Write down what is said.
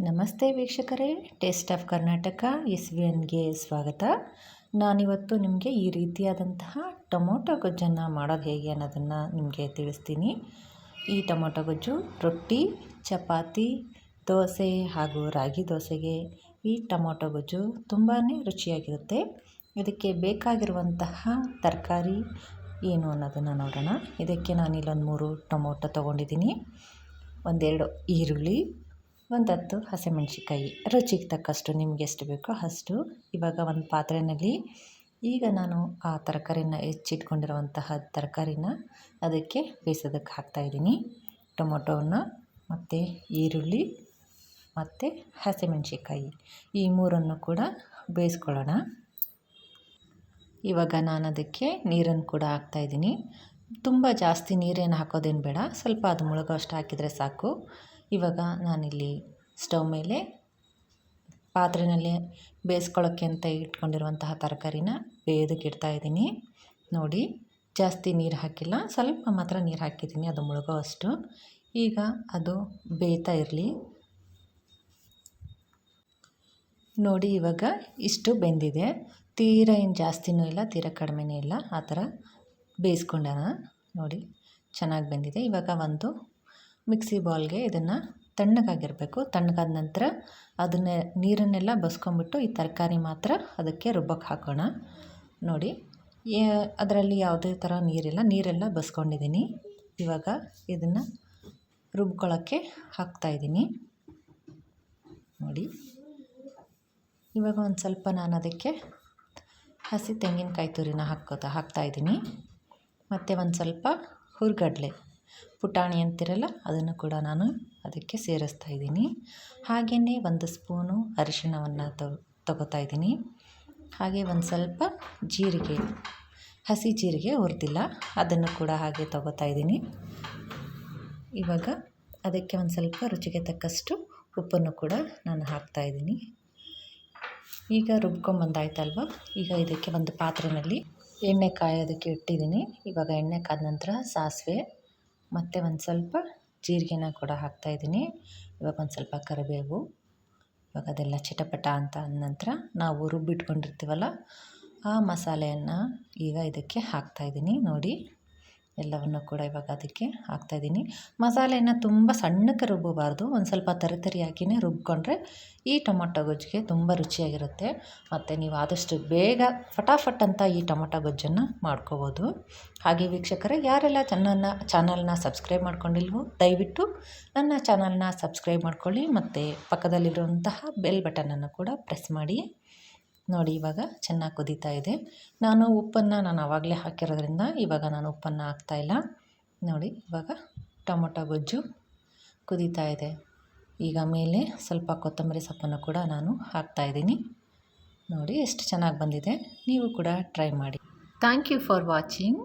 ನಮಸ್ತೆ ವೀಕ್ಷಕರೇ, taste of Karnataka S V ಎನ್ಗೆ ಸ್ವಾಗತ. ನಾನಿವತ್ತು ನಿಮಗೆ ಈ ರೀತಿಯಾದಂತಹ ಟೊಮೊಟೊ ಗೊಜ್ಜನ್ನು ಮಾಡೋದು ಹೇಗೆ ಅನ್ನೋದನ್ನು ನಿಮಗೆ ತಿಳಿಸ್ತೀನಿ. ಈ ಟೊಮೊಟೊ ಗೊಜ್ಜು ರೊಟ್ಟಿ, ಚಪಾತಿ, ದೋಸೆ ಹಾಗೂ ರಾಗಿ ದೋಸೆಗೆ ಈ ಟೊಮೊಟೊ ಗೊಜ್ಜು ತುಂಬಾ ರುಚಿಯಾಗಿರುತ್ತೆ. ಇದಕ್ಕೆ ಬೇಕಾಗಿರುವಂತಹ ತರಕಾರಿ ಏನು ಅನ್ನೋದನ್ನು ನೋಡೋಣ. ಇದಕ್ಕೆ ನಾನಿಲ್ಲೊಂದು ಮೂರು ಟೊಮೊಟೊ ತೊಗೊಂಡಿದ್ದೀನಿ. ಒಂದೆರಡು ಈರುಳ್ಳಿ ಒಂದು ಹತ್ತು ರುಚಿಗೆ ತಕ್ಕಷ್ಟು ನಿಮ್ಗೆ ಎಷ್ಟು ಬೇಕೋ ಅಷ್ಟು. ಇವಾಗ ಒಂದು ಪಾತ್ರೆಯಲ್ಲಿ ಈಗ ನಾನು ಆ ತರಕಾರಿನ ಹೆಚ್ಚಿಟ್ಕೊಂಡಿರುವಂತಹ ತರಕಾರಿನ ಅದಕ್ಕೆ ಬೇಯಿಸೋದಕ್ಕೆ ಹಾಕ್ತಾಯಿದ್ದೀನಿ ಟೊಮೊಟೊವನ್ನು ಮತ್ತು ಈರುಳ್ಳಿ ಮತ್ತು ಹಸಿಮೆಣ್ಸಿಕಾಯಿ ಈ ಮೂರನ್ನು ಕೂಡ ಬೇಯಿಸ್ಕೊಳ್ಳೋಣ. ಇವಾಗ ನಾನು ಅದಕ್ಕೆ ನೀರನ್ನು ಕೂಡ ಹಾಕ್ತಾಯಿದ್ದೀನಿ ತುಂಬ ಜಾಸ್ತಿ ನೀರೇನು ಹಾಕೋದೇನು ಬೇಡ. ಸ್ವಲ್ಪ ಅದು ಮುಳುಗೋ ಅಷ್ಟು ಹಾಕಿದರೆ ಸಾಕು. ಇವಾಗ ನಾನಿಲ್ಲಿ ಸ್ಟವ್ ಮೇಲೆ ಪಾತ್ರೆಯಲ್ಲಿ ಬೇಯಿಸ್ಕೊಳ್ಳೋಕ್ಕೆ ಅಂತ ಇಟ್ಕೊಂಡಿರುವಂತಹ ತರಕಾರಿನ ಬೇಯೋದಕ್ಕೆ ಇಡ್ತಾಯಿದ್ದೀನಿ ನೋಡಿ, ಜಾಸ್ತಿ ನೀರು ಹಾಕಿಲ್ಲ, ಸ್ವಲ್ಪ ಮಾತ್ರ ನೀರು ಹಾಕಿದ್ದೀನಿ, ಅದು ಮುಳುಗೋ ಅಷ್ಟು. ಈಗ ಅದು ಬೇಯ್ತಾ ಇರಲಿ. ನೋಡಿ, ಇವಾಗ ಇಷ್ಟು ಬೆಂದಿದೆ. ತೀರ ಏನು ಜಾಸ್ತಿನೂ ಇಲ್ಲ, ತೀರ ಕಡಿಮೆನೂ ಇಲ್ಲ. ಆ ಥರ ಬೇಯಿಸ್ಕೊಂಡಾನ. ನೋಡಿ, ಚೆನ್ನಾಗಿ ಬೆಂದಿದೆ. ಇವಾಗ ಒಂದು ಮಿಕ್ಸಿ ಬೌಲ್ಗೆ ಇದನ್ನು ತಣ್ಣಗಾಗಿರಬೇಕು. ತಣ್ಣಗಾದ ನಂತರ ಅದನ್ನೇ ನೀರನ್ನೆಲ್ಲ ಬಸ್ಕೊಂಬಿಟ್ಟು ಈ ತರಕಾರಿ ಮಾತ್ರ ಅದಕ್ಕೆ ರುಬ್ಬಕ್ಕೆ ಹಾಕೋಣ. ನೋಡಿ ಅದರಲ್ಲಿ ಯಾವುದೇ ಥರ ನೀರಿಲ್ಲ. ನೀರೆಲ್ಲ ಬಸ್ಕೊಂಡಿದ್ದೀನಿ. ಇವಾಗ ಇದನ್ನು ರುಬ್ಕೊಳ್ಳೋಕ್ಕೆ ಹಾಕ್ತಾಯಿದ್ದೀನಿ ನೋಡಿ, ಇವಾಗ ಒಂದು ಸ್ವಲ್ಪ ನಾನು ಅದಕ್ಕೆ ಹಸಿ ತೆಂಗಿನಕಾಯಿ ತುರಿನ ಹಾಕೋತ ಹಾಕ್ತಾಯಿದ್ದೀನಿ ಮತ್ತು ಒಂದು ಸ್ವಲ್ಪ ಹುರ್ಗಡ್ಲೆ. ಪುಟಾಣಿ ಅಂತಿರಲ್ಲ, ಅದನ್ನು ಕೂಡ ನಾನು ಅದಕ್ಕೆ ಸೇರಿಸ್ತಾ ಇದ್ದೀನಿ. ಹಾಗೆಯೇ ಒಂದು ಸ್ಪೂನು ಅರಿಶಿಣವನ್ನು ತಗೋತಾ ಇದ್ದೀನಿ. ಹಾಗೆ ಒಂದು ಸ್ವಲ್ಪ ಜೀರಿಗೆ, ಹಸಿ ಜೀರಿಗೆ ಹುರಿದಿಲ್ಲ, ಅದನ್ನು ಕೂಡ ಹಾಗೆ ತಗೋತಾ ಇದ್ದೀನಿ. ಇವಾಗ ಅದಕ್ಕೆ ಒಂದು ಸ್ವಲ್ಪ ರುಚಿಗೆ ತಕ್ಕಷ್ಟು ಉಪ್ಪನ್ನು ಕೂಡ ನಾನು ಹಾಕ್ತಾ ಇದ್ದೀನಿ. ಈಗ ರುಬ್ಕೊಂಬಂದಾಯ್ತಲ್ವ? ಈಗ ಇದಕ್ಕೆ ಒಂದು ಪಾತ್ರೆಯಲ್ಲಿ ಎಣ್ಣೆ ಕಾಯೋದಕ್ಕೆ ಇಟ್ಟಿದ್ದೀನಿ. ಇವಾಗ ಎಣ್ಣೆ ಕಾದ ನಂತರ ಸಾಸಿವೆ ಮತ್ತು ಒಂದು ಸ್ವಲ್ಪ ಜೀರಿಗೆನ ಕೂಡ ಹಾಕ್ತಾಯಿದ್ದೀನಿ ಇವಾಗ ಒಂದು ಸ್ವಲ್ಪ ಕರಿಬೇವು. ಇವಾಗ ಅದೆಲ್ಲ ಚಿಟಪಟ ಅಂತ ಅಂದ ನಂತರ ನಾವು ರುಬ್ಬಿಟ್ಕೊಂಡಿರ್ತೀವಲ್ಲ, ಆ ಮಸಾಲೆಯನ್ನು ಈಗ ಇದಕ್ಕೆ ಹಾಕ್ತಾಯಿದ್ದೀನಿ ನೋಡಿ. ಎಲ್ಲವನ್ನು ಕೂಡ ಇವಾಗ ಅದಕ್ಕೆ ಹಾಕ್ತಾಯಿದ್ದೀನಿ ಮಸಾಲೆಯನ್ನು ತುಂಬ ಸಣ್ಣಕ್ಕೆ ರುಬ್ಬಬಾರ್ದು. ಒಂದು ಸ್ವಲ್ಪ ತರಿತರಿಯಾಗಿಯೇ ರುಬ್ಕೊಂಡ್ರೆ ಈ ಟೊಮೊಟೊ ಗೊಜ್ಜಿಗೆ ತುಂಬ ರುಚಿಯಾಗಿರುತ್ತೆ. ಮತ್ತು ನೀವು ಆದಷ್ಟು ಬೇಗ ಫಟಾಫಟ್ ಅಂತ ಈ ಟೊಮೊಟೊ ಗೊಜ್ಜನ್ನು ಮಾಡ್ಕೋಬೋದು. ಹಾಗೆ ವೀಕ್ಷಕರೇ, ಯಾರೆಲ್ಲ ನನ್ನ ಚಾನಲ್ನ ಸಬ್ಸ್ಕ್ರೈಬ್ ಮಾಡ್ಕೊಂಡಿಲ್ವೋ, ದಯವಿಟ್ಟು ನನ್ನ ಚಾನಲ್ನ ಸಬ್ಸ್ಕ್ರೈಬ್ ಮಾಡ್ಕೊಳ್ಳಿ. ಮತ್ತು ಪಕ್ಕದಲ್ಲಿರುವಂತಹ ಬೆಲ್ ಬಟನನ್ನು ಕೂಡ ಪ್ರೆಸ್ ಮಾಡಿ. ನೋಡಿ, ಇವಾಗ ಚೆನ್ನಾಗಿ ಕುದೀತಾ ಇದೆ. ನಾನು ಉಪ್ಪನ್ನು ನಾನು ಆವಾಗಲೇ ಹಾಕಿರೋದ್ರಿಂದ ಇವಾಗ ನಾನು ಉಪ್ಪನ್ನು ಹಾಕ್ತಾಯಿಲ್ಲ ನೋಡಿ, ಇವಾಗ ಟೊಮೊಟೊ ಗೊಜ್ಜು ಕುದೀತಾ ಇದೆ. ಈಗ ಮೇಲೆ ಸ್ವಲ್ಪ ಕೊತ್ತಂಬರಿ ಸೊಪ್ಪನ್ನು ಕೂಡ ನಾನು ಹಾಕ್ತಾಯಿದ್ದೀನಿ ನೋಡಿ, ಎಷ್ಟು ಚೆನ್ನಾಗಿ ಬಂದಿದೆ. ನೀವು ಕೂಡ ಟ್ರೈ ಮಾಡಿ. Thank you for watching.